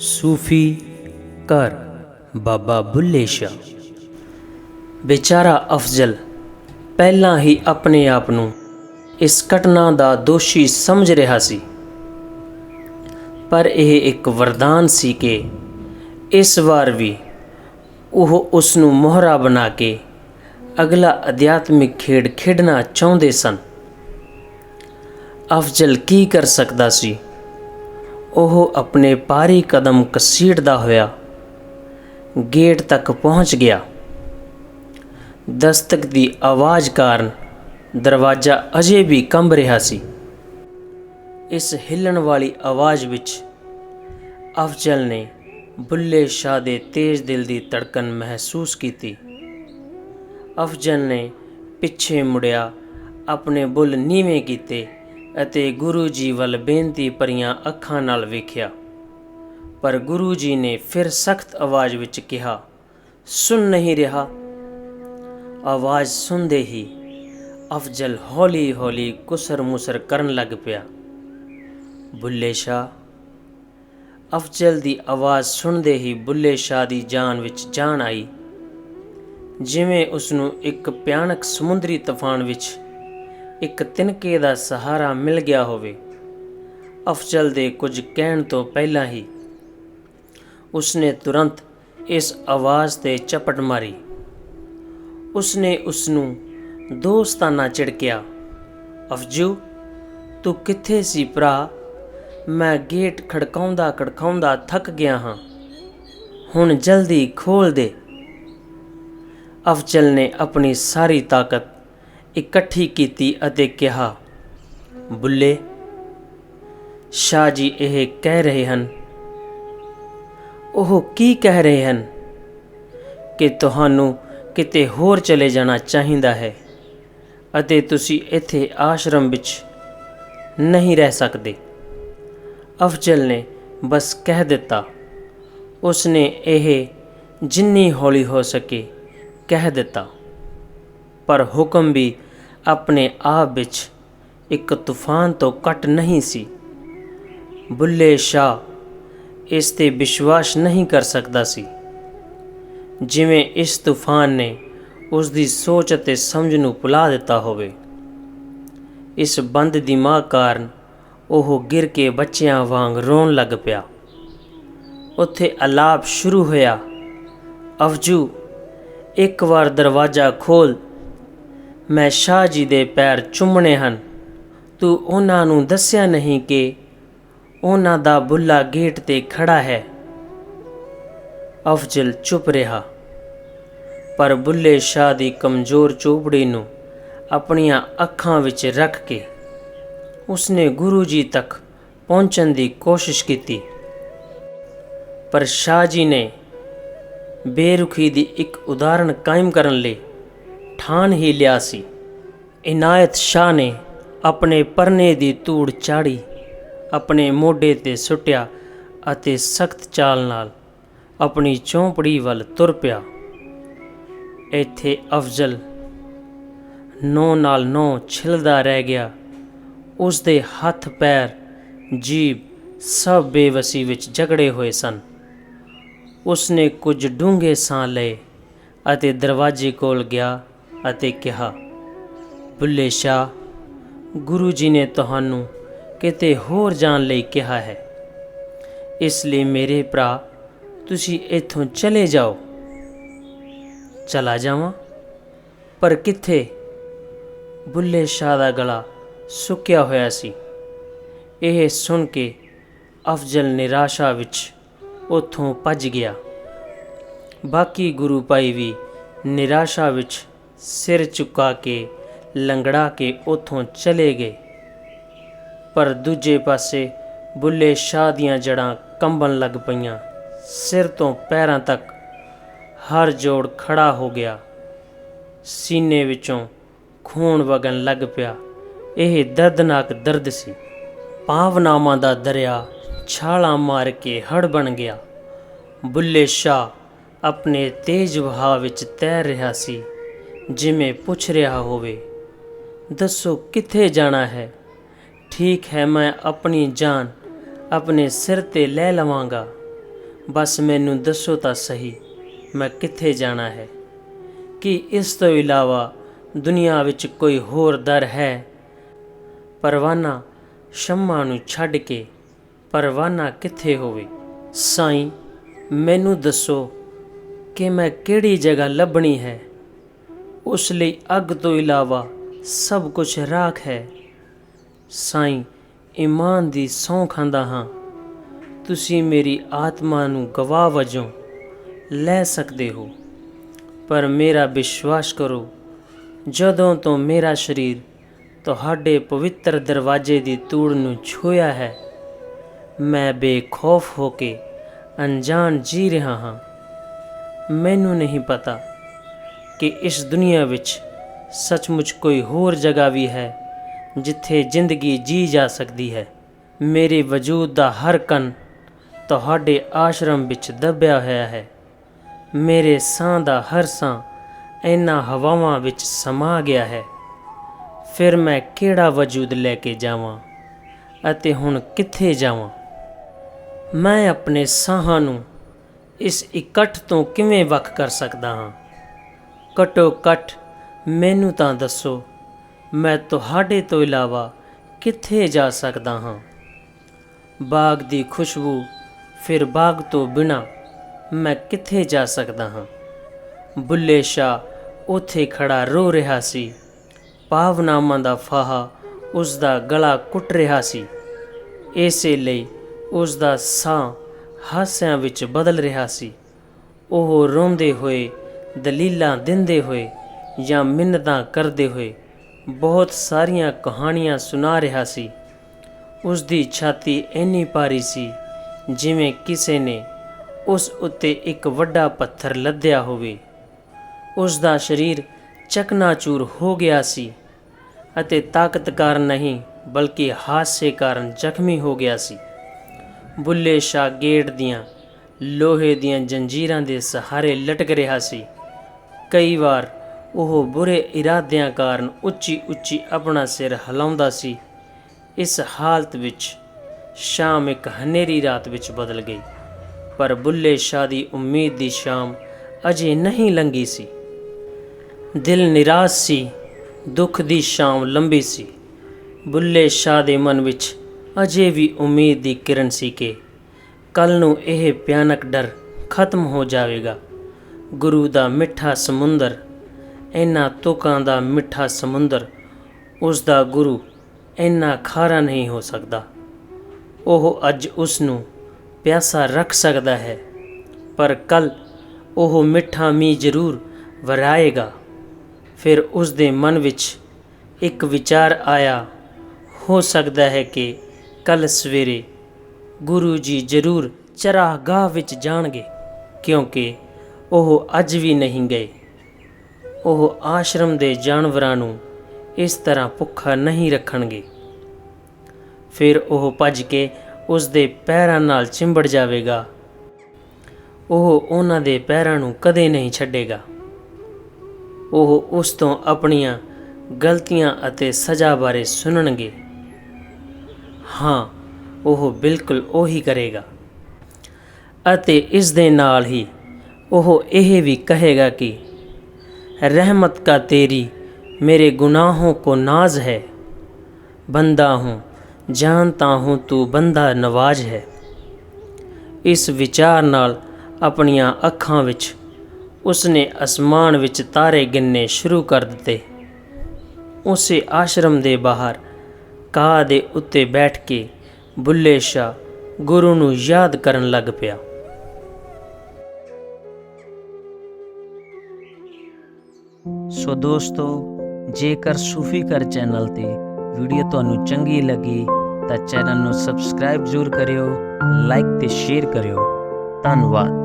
ਸੂਫੀ ਘਰ, ਬਾਬਾ ਬੁੱਲੇ ਸ਼ਾਹ। ਵਿਚਾਰਾ ਅਫਜ਼ਲ ਪਹਿਲਾਂ ਹੀ ਆਪਣੇ ਆਪ ਨੂੰ ਇਸ ਘਟਨਾ ਦਾ ਦੋਸ਼ੀ ਸਮਝ ਰਿਹਾ ਸੀ। ਪਰ ਇਹ ਇੱਕ ਵਰਦਾਨ ਸੀ ਕਿ ਇਸ ਵਾਰ ਵੀ ਉਹ ਉਸ ਨੂੰ ਮੋਹਰਾ ਬਣਾ ਕੇ ਅਗਲਾ ਅਧਿਆਤਮਿਕ ਖੇਡ ਖੇਡਣਾ ਚਾਹੁੰਦੇ ਸਨ। ਅਫਜ਼ਲ ਕੀ ਕਰ ਸਕਦਾ ਸੀ? ਉਹ ਆਪਣੇ ਪਾਰੀ ਕਦਮ ਕਸੀੜਦਾ ਹੋਇਆ ਗੇਟ ਤੱਕ ਪਹੁੰਚ ਗਿਆ। ਦਸਤਕ ਦੀ ਆਵਾਜ਼ ਕਾਰਨ ਦਰਵਾਜ਼ਾ ਅਜੇ ਵੀ ਕੰਬ ਰਿਹਾ ਸੀ। ਇਸ ਹਿੱਲਣ ਵਾਲੀ ਆਵਾਜ਼ ਵਿੱਚ ਅਫਜ਼ਲ ਨੇ ਬੁੱਲੇ ਸ਼ਾਹ ਦੇ ਤੇਜ਼ ਦਿਲ ਦੀ ਧੜਕਨ ਮਹਿਸੂਸ ਕੀਤੀ। ਅਫਜ਼ਲ ਨੇ ਪਿੱਛੇ ਮੁੜਿਆ, ਆਪਣੇ ਬੁੱਲ ਨੀਵੇਂ ਕੀਤੇ। ਅਤੇ ਗੁਰੂ ਜੀ ਵੱਲ ਬੇਨਤੀ ਭਰੀਆਂ ਅੱਖਾਂ ਨਾਲ ਵੇਖਿਆ। ਪਰ ਗੁਰੂ ਜੀ ਨੇ ਫਿਰ ਸਖਤ ਆਵਾਜ਼ ਵਿੱਚ ਕਿਹਾ, ਸੁਣ ਨਹੀਂ ਰਿਹਾ। ਆਵਾਜ਼ ਸੁਣਦੇ ਹੀ ਅਫਜ਼ਲ ਹੌਲੀ-ਹੌਲੀ ਕੁਸਰ-ਮੁਸਰ ਕਰਨ ਲੱਗ ਪਿਆ। ਬੁੱਲੇ ਸ਼ਾਹ। ਅਫਜ਼ਲ ਦੀ ਆਵਾਜ਼ ਸੁਣਦੇ ਹੀ ਬੁੱਲੇ ਸ਼ਾਹ ਦੀ ਜਾਨ ਵਿੱਚ ਜਾਨ ਆਈ। ਜਿਵੇਂ ਉਸ ਨੂੰ ਇੱਕ ਭਿਆਨਕ ਸਮੁੰਦਰੀ ਤੂਫਾਨ ਵਿੱਚ ਇੱਕ ਤਿਨਕੇ ਦਾ ਸਹਾਰਾ ਮਿਲ ਗਿਆ ਹੋਵੇ। ਅਫਜ਼ਲ ਦੇ ਕੁਝ ਕਹਿਣ ਤੋਂ ਪਹਿਲਾਂ ਹੀ ਉਸਨੇ ਤੁਰੰਤ ਇਸ ਆਵਾਜ਼ ਤੇ ਚਪਟ ਮਾਰੀ। ਉਸਨੇ ਉਸ ਨੂੰ ਦੋਸਤਾਨਾ ਝਿੜਕਿਆ। ਅਫਜੂ, ਤੂੰ ਕਿੱਥੇ ਸੀ ਭਰਾ? ਮੈਂ ਗੇਟ ਖੜਕਾਉਂਦਾ ਖੜਕਾਉਂਦਾ ਥੱਕ ਗਿਆ ਹਾਂ। ਹੁਣ ਜਲਦੀ ਖੋਲ ਦੇ। ਅਫਜ਼ਲ ਨੇ ਆਪਣੀ ਸਾਰੀ ਤਾਕਤ ਇਕੱਠੀ ਕੀਤੀ ਅਤੇ ਕਿਹਾ, ਬੁੱਲੇ, ਸ਼ਾਹ ਜੀ ਇਹ ਕਹਿ ਰਹੇ ਹਨ। ਉਹ ਕੀ ਕਹਿ ਰਹੇ ਹਨ ਕਿ ਤੁਹਾਨੂੰ ਕਿਤੇ ਹੋਰ ਚਲੇ ਜਾਣਾ ਚਾਹੀਦਾ ਹੈ ਅਤੇ ਤੁਸੀਂ ਇੱਥੇ ਆਸ਼ਰਮ ਵਿੱਚ ਨਹੀਂ ਰਹਿ ਸਕਦੇ? ਅਫਜ਼ਲ ਨੇ ਬਸ ਕਹਿ ਦਿੱਤਾ। ਉਸਨੇ ਇਹ ਜਿੰਨੀ ਹੌਲੀ ਹੋ ਸਕੇ ਕਹਿ ਦਿੱਤਾ। ਪਰ ਹੁਕਮ ਵੀ ਆਪਣੇ ਆਪ ਵਿੱਚ ਇੱਕ ਤੂਫਾਨ ਤੋਂ ਘੱਟ ਨਹੀਂ ਸੀ। ਬੁੱਲੇ ਸ਼ਾਹ ਇਸ ਤੇ ਵਿਸ਼ਵਾਸ ਨਹੀਂ ਕਰ ਸਕਦਾ ਸੀ। ਜਿਵੇਂ ਇਸ ਤੂਫਾਨ ਨੇ ਉਸ ਦੀ ਸੋਚ ਅਤੇ ਸਮਝ ਨੂੰ ਭੁਲਾ ਦਿੱਤਾ ਹੋਵੇ। ਇਸ ਬੰਦ ਦਿਮਾਗ ਕਾਰਨ ਉਹ ਗਿਰ ਕੇ ਬੱਚਿਆਂ ਵਾਂਗ ਰੋਣ ਲੱਗ ਪਿਆ। ਉੱਥੇ ਅਲਾਪ ਸ਼ੁਰੂ ਹੋਇਆ। ਅਫਜੂ ਇੱਕ ਵਾਰ ਦਰਵਾਜ਼ਾ ਖੋਲ ਮੈਂ ਸ਼ਾਹ ਜੀ ਦੇ ਪੈਰ ਚੁੰਮਣੇ ਹਨ। ਤੂੰ ਉਹਨਾਂ ਨੂੰ ਦੱਸਿਆ ਨਹੀਂ ਕਿ ਉਹਨਾਂ ਦਾ ਬੁੱਲਾ ਗੇਟ ਤੇ ਖੜਾ ਹੈ। ਅਫਜ਼ਲ ਚੁੱਪ ਰਿਹਾ। ਪਰ ਬੁੱਲੇ ਸ਼ਾਹ ਦੀ ਕਮਜ਼ੋਰ ਚੋਪੜੀ ਨੂੰ ਆਪਣੀਆਂ ਅੱਖਾਂ ਵਿੱਚ ਰੱਖ ਕੇ ਉਸਨੇ ਗੁਰੂ ਜੀ ਤੱਕ ਪਹੁੰਚਣ ਦੀ ਕੋਸ਼ਿਸ਼ ਕੀਤੀ। ਪਰ ਸ਼ਾਹ ਜੀ ਨੇ ਬੇਰੁਖੀ ਦੀ ਇੱਕ ਉਦਾਹਰਣ ਕਾਇਮ ਕਰਨ ਲਈ ਠਾਣ ਹੀ ਲਿਆ ਸੀ। ਇਨਾਇਤ ਸ਼ਾਹ ਨੇ ਆਪਣੇ ਪਰਨੇ ਦੀ ਧੂੜ ਚਾੜੀ, ਆਪਣੇ ਮੋਢੇ ਤੇ ਸੁੱਟਿਆ ਅਤੇ ਸਖਤ ਚਾਲ ਨਾਲ ਆਪਣੀ ਚੌਂਪੜੀ ਵੱਲ ਤੁਰ ਪਿਆ। ਇੱਥੇ ਅਫਜ਼ਲ ਨੌ ਨਾਲ ਨੌ ਛਿਲਦਾ ਰਹਿ ਗਿਆ। ਉਸ ਦੇ ਹੱਥ ਪੈਰ ਜੀਬ ਸਭ ਬੇਵਸੀ ਵਿੱਚ ਜਗੜੇ ਹੋਏ ਸਨ। ਉਸ ਨੇ ਕੁਝ ਡੂੰਘੇ ਸਾਹ ਲਏ ਅਤੇ ਦਰਵਾਜ਼ੇ ਕੋਲ ਗਿਆ। ਅਤੇ ਕਿਹਾ ਬੁੱਲੇ ਸ਼ਾਹ, ਗੁਰੂ ਜੀ ਨੇ ਤੁਹਾਨੂੰ ਕਿਤੇ ਹੋਰ ਜਾਣ ਲਈ ਕਿਹਾ ਹੈ। ਇਸ ਲਈ ਮੇਰੇ ਭਰਾ, ਤੁਸੀਂ ਇੱਥੋਂ ਚਲੇ ਜਾਓ। ਚਲਾ ਜਾਵਾਂ? ਪਰ ਕਿੱਥੇ? ਬੁੱਲੇ ਸ਼ਾਹ ਦਾ ਗਲਾ ਸੁੱਕਿਆ ਹੋਇਆ ਸੀ। ਇਹ ਸੁਣ ਕੇ ਅਫਜ਼ਲ ਨਿਰਾਸ਼ਾ ਵਿੱਚ ਉੱਥੋਂ ਭੱਜ ਗਿਆ। ਬਾਕੀ ਗੁਰੂ ਭਾਈ ਵੀ ਨਿਰਾਸ਼ਾ ਵਿੱਚ ਸਿਰ ਚੁਕਾ ਕੇ, ਲੰਗੜਾ ਕੇ ਉੱਥੋਂ ਚਲੇ ਗਏ। ਪਰ ਦੂਜੇ ਪਾਸੇ ਬੁੱਲੇ ਸ਼ਾਹ ਦੀਆਂ ਜੜਾਂ ਕੰਬਣ ਲੱਗ ਪਈਆਂ। ਸਿਰ ਤੋਂ ਪੈਰਾਂ ਤੱਕ ਹਰ ਜੋੜ ਖੜਾ ਹੋ ਗਿਆ। ਸੀਨੇ ਵਿੱਚੋਂ ਖੂਨ ਵਗਣ ਲੱਗ ਪਿਆ। ਇਹ ਦਰਦਨਾਕ ਦਰਦ ਸੀ। ਭਾਵਨਾਵਾਂ ਦਾ ਦਰਿਆ ਛਾਲਾਂ ਮਾਰ ਕੇ ਹੜ ਬਣ ਗਿਆ। ਬੁੱਲੇ ਸ਼ਾਹ ਆਪਣੇ ਤੇਜ਼ ਵਹਾਅ ਵਿੱਚ ਤੈਰ ਰਿਹਾ ਸੀ। ਜਿਵੇਂ ਪੁੱਛ ਰਿਹਾ ਹੋਵੇ, ਦੱਸੋ ਕਿੱਥੇ ਜਾਣਾ ਹੈ? ਠੀਕ ਹੈ, ਮੈਂ ਆਪਣੀ ਜਾਨ ਆਪਣੇ ਸਿਰ ਤੇ ਲੈ ਲਵਾਂਗਾ। ਬਸ ਮੈਨੂੰ ਦੱਸੋ ਤਾਂ ਸਹੀ, ਮੈਂ ਕਿੱਥੇ ਜਾਣਾ ਹੈ? ਕੀ ਇਸ ਤੋਂ ਇਲਾਵਾ ਦੁਨੀਆ ਵਿੱਚ ਕੋਈ ਹੋਰ ਦਰ ਹੈ? ਪਰਵਾਨਾ ਸ਼ੰਮਾ ਨੂੰ ਛੱਡ ਕੇ, ਪਰਵਾਨਾ ਕਿੱਥੇ ਹੋਵੇ? ਸਾਈਂ, ਮੈਨੂੰ ਦੱਸੋ ਕਿ ਮੈਂ ਕਿਹੜੀ ਜਗ੍ਹਾ ਲੱਭਣੀ ਹੈ? ਉਸ ਲਈ ਅੱਗ ਤੋਂ ਇਲਾਵਾ ਸਭ ਕੁਝ ਰਾਖ ਹੈ। ਸਾਈਂ ਇਮਾਨ ਦੀ ਸਹੁੰ ਖਾਂਦਾ ਹਾਂ। ਤੁਸੀਂ ਮੇਰੀ ਆਤਮਾ ਨੂੰ ਗਵਾਹ ਵਜੋਂ ਲੈ ਸਕਦੇ ਹੋ। ਪਰ ਮੇਰਾ ਵਿਸ਼ਵਾਸ ਕਰੋ, ਜਦੋਂ ਤੋਂ ਮੇਰਾ ਸਰੀਰ ਤੁਹਾਡੇ ਪਵਿੱਤਰ ਦਰਵਾਜ਼ੇ ਦੀ ਤੂੜ ਨੂੰ ਛੂਇਆ ਹੈ, ਮੈਂ ਬੇਖੌਫ ਹੋ ਕੇ ਅਣਜਾਣ ਜੀ ਰਿਹਾ ਹਾਂ। ਮੈਨੂੰ ਨਹੀਂ ਪਤਾ ਕਿ ਇਸ ਦੁਨੀਆ ਵਿੱਚ ਸੱਚਮੁੱਚ ਕੋਈ ਹੋਰ ਜਗ੍ਹਾ ਵੀ ਹੈ ਜਿੱਥੇ ਜ਼ਿੰਦਗੀ ਜੀ ਜਾ ਸਕਦੀ ਹੈ। ਮੇਰੇ ਵਜੂਦ ਦਾ ਹਰ ਕਣ ਤੁਹਾਡੇ ਆਸ਼ਰਮ ਵਿੱਚ ਦੱਬਿਆ ਹੋਇਆ ਹੈ। ਮੇਰੇ ਸਾਹ ਦਾ ਹਰ ਸਾਹ ਇਹਨਾਂ ਹਵਾਵਾਂ ਵਿੱਚ ਸਮਾ ਗਿਆ ਹੈ। ਫਿਰ ਮੈਂ ਕਿਹੜਾ ਵਜੂਦ ਲੈ ਕੇ ਜਾਵਾਂ ਅਤੇ ਹੁਣ ਕਿੱਥੇ ਜਾਵਾਂ? ਮੈਂ ਆਪਣੇ ਸਾਹਾਂ ਨੂੰ ਇਸ ਇਕੱਠ ਤੋਂ ਕਿਵੇਂ ਵੱਖ ਕਰ ਸਕਦਾ ਹਾਂ? ਘਟੋ ਘੱਟ ਮੈਨੂੰ ਤਾਂ ਦੱਸੋ, ਮੈਂ ਤੁਹਾਡੇ ਤੋਂ ਇਲਾਵਾ ਕਿੱਥੇ ਜਾ ਸਕਦਾ ਹਾਂ? ਬਾਗ ਦੀ ਖੁਸ਼ਬੂ ਫਿਰ ਬਾਗ ਤੋਂ ਬਿਨਾ ਮੈਂ ਕਿੱਥੇ ਜਾ ਸਕਦਾ ਹਾਂ? ਬੁੱਲੇ ਸ਼ਾ ਉੱਥੇ ਖੜਾ ਰੋ ਰਿਹਾ ਸੀ। ਭਾਵਨਾਵਾਂ ਦਾ ਫਾਹਾ ਉਸ ਦਾ ਗਲਾ ਕੁੱਟ ਰਿਹਾ ਸੀ। ਇਸੇ ਲਈ ਉਸ ਦਾ ਸਾਹ ਹਾਸਿਆਂ ਵਿੱਚ ਬਦਲ ਰਿਹਾ ਸੀ। ਉਹ ਰੋਂਦੇ ਹੋਏ ਦਲੀਲਾਂ ਦਿੰਦੇ ਹੋਏ ਜਾਂ ਮਿੰਨਤਾਂ ਕਰਦੇ ਹੋਏ ਬਹੁਤ ਸਾਰੀਆਂ ਕਹਾਣੀਆਂ ਸੁਣਾ ਰਿਹਾ ਸੀ। ਉਸ ਦੀ ਛਾਤੀ ਇੰਨੀ ਭਾਰੀ ਸੀ ਜਿਵੇਂ ਕਿਸੇ ਨੇ ਉਸ ਉੱਤੇ ਇੱਕ ਵੱਡਾ ਪੱਥਰ ਲੱਦਿਆ ਹੋਵੇ। ਉਸ ਦਾ ਸਰੀਰ ਚਕਨਾਚੂਰ ਹੋ ਗਿਆ ਸੀ ਅਤੇ ਤਾਕਤ ਕਾਰਨ ਨਹੀਂ, ਬਲਕਿ ਹਾਸੇ ਕਾਰਨ ਜ਼ਖਮੀ ਹੋ ਗਿਆ ਸੀ। ਬੁੱਲੇ ਸ਼ਾਹ ਗੇਟ ਦੀਆਂ ਲੋਹੇ ਦੀਆਂ ਜੰਜੀਰਾਂ ਦੇ ਸਹਾਰੇ ਲਟਕ ਰਿਹਾ ਸੀ। ਕਈ ਵਾਰ ਉਹ ਬੁਰੇ ਇਰਾਦਿਆਂ ਕਾਰਨ ਉੱਚੀ ਉੱਚੀ ਆਪਣਾ ਸਿਰ ਹਿਲਾਉਂਦਾ ਸੀ। ਇਸ ਹਾਲਤ ਵਿੱਚ ਸ਼ਾਮ ਇੱਕ ਹਨੇਰੀ ਰਾਤ ਵਿੱਚ ਬਦਲ ਗਈ। ਪਰ ਬੁੱਲੇ ਸ਼ਾਹ ਦੀ ਉਮੀਦ ਦੀ ਸ਼ਾਮ ਅਜੇ ਨਹੀਂ ਲੰਗੀ ਸੀ। ਦਿਲ ਨਿਰਾਸ਼ ਸੀ, ਦੁੱਖ ਦੀ ਸ਼ਾਮ ਲੰਬੀ ਸੀ। ਬੁੱਲੇ ਸ਼ਾਹ ਦੇ ਮਨ ਵਿੱਚ ਅਜੇ ਵੀ ਉਮੀਦ ਦੀ ਕਿਰਨ ਸੀ ਕਿ ਕੱਲ ਨੂੰ ਇਹ ਭਿਆਨਕ ਡਰ ਖਤਮ ਹੋ ਜਾਵੇਗਾ। ਗੁਰੂ ਦਾ ਮਿੱਠਾ ਸਮੁੰਦਰ, ਇਹਨਾਂ ਤੁਕਾਂ ਦਾ ਮਿੱਠਾ ਸਮੁੰਦਰ, ਉਸ ਦਾ ਗੁਰੂ ਇੰਨਾ ਖਾਰਾ ਨਹੀਂ ਹੋ ਸਕਦਾ। ਉਹ ਅੱਜ ਉਸ ਨੂੰ ਪਿਆਸਾ ਰੱਖ ਸਕਦਾ ਹੈ, ਪਰ ਕੱਲ ਉਹ ਮਿੱਠਾ ਮੀਂਹ ਜ਼ਰੂਰ ਵਰਾਏਗਾ। ਫਿਰ ਉਸ ਦੇ ਮਨ ਵਿੱਚ ਇੱਕ ਵਿਚਾਰ ਆਇਆ, ਹੋ ਸਕਦਾ ਹੈ ਕਿ ਕੱਲ ਸਵੇਰੇ ਗੁਰੂ ਜੀ ਜ਼ਰੂਰ ਚਰਾਗਾਹ ਵਿੱਚ ਜਾਣਗੇ, ਕਿਉਂਕਿ ਉਹ ਅੱਜ ਵੀ ਨਹੀਂ ਗਏ। ਉਹ ਆਸ਼ਰਮ ਦੇ ਜਾਨਵਰਾਂ ਨੂੰ ਇਸ ਤਰ੍ਹਾਂ ਭੁੱਖਾ ਨਹੀਂ ਰੱਖਣਗੇ। ਫਿਰ ਉਹ ਭੱਜ ਕੇ ਉਸ ਦੇ ਪੈਰਾਂ ਨਾਲ ਚਿੰਬੜ ਜਾਵੇਗਾ। ਉਹ ਉਹਨਾਂ ਦੇ ਪੈਰਾਂ ਨੂੰ ਕਦੇ ਨਹੀਂ ਛੱਡੇਗਾ। ਉਹ ਉਸ ਤੋਂ ਆਪਣੀਆਂ ਗਲਤੀਆਂ ਅਤੇ ਸਜ਼ਾ ਬਾਰੇ ਸੁਣਨਗੇ। ਹਾਂ, ਉਹ ਬਿਲਕੁਲ ਉਹੀ ਕਰੇਗਾ। ਅਤੇ ਇਸ ਦੇ ਨਾਲ ਹੀ ਉਹ ਇਹ ਵੀ ਕਹੇਗਾ ਕਿ रहमत का तेरी मेरे गुनाहों को नाज है बंदा हूँ जानता हूँ तू ਬੰਦਾ ਨਵਾਜ਼ ਹੈ ਇਸ ਵਿਚਾਰ ਨਾਲ ਆਪਣੀਆਂ ਅੱਖਾਂ ਵਿੱਚ ਉਸਨੇ ਅਸਮਾਨ ਵਿੱਚ ਤਾਰੇ ਗਿਣਨੇ ਸ਼ੁਰੂ ਕਰ ਦਿੱਤੇ ਉਸੇ ਆਸ਼ਰਮ ਦੇ ਬਾਹਰ ਕਾਂ ਦੇ ਉੱਤੇ ਬੈਠ ਕੇ ਬੁੱਲੇ ਸ਼ਾ ਗੁਰੂ ਨੂੰ ਯਾਦ ਕਰਨ ਲੱਗ ਪਿਆ ਸੋ ਦੋਸਤੋ, ਜੇਕਰ ਸੂਫੀ ਕਰ ਚੈਨਲ ਤੇ ਵੀਡੀਓ ਤੁਹਾਨੂੰ ਚੰਗੀ ਲੱਗੀ, ਤਾਂ ਚੈਨਲ ਨੂੰ ਸਬਸਕ੍ਰਾਈਬ ਜ਼ਰੂਰ ਕਰਿਓ ਲਾਈਕ ਤੇ ਸ਼ੇਅਰ ਕਰਿਓ। ਧੰਨਵਾਦ।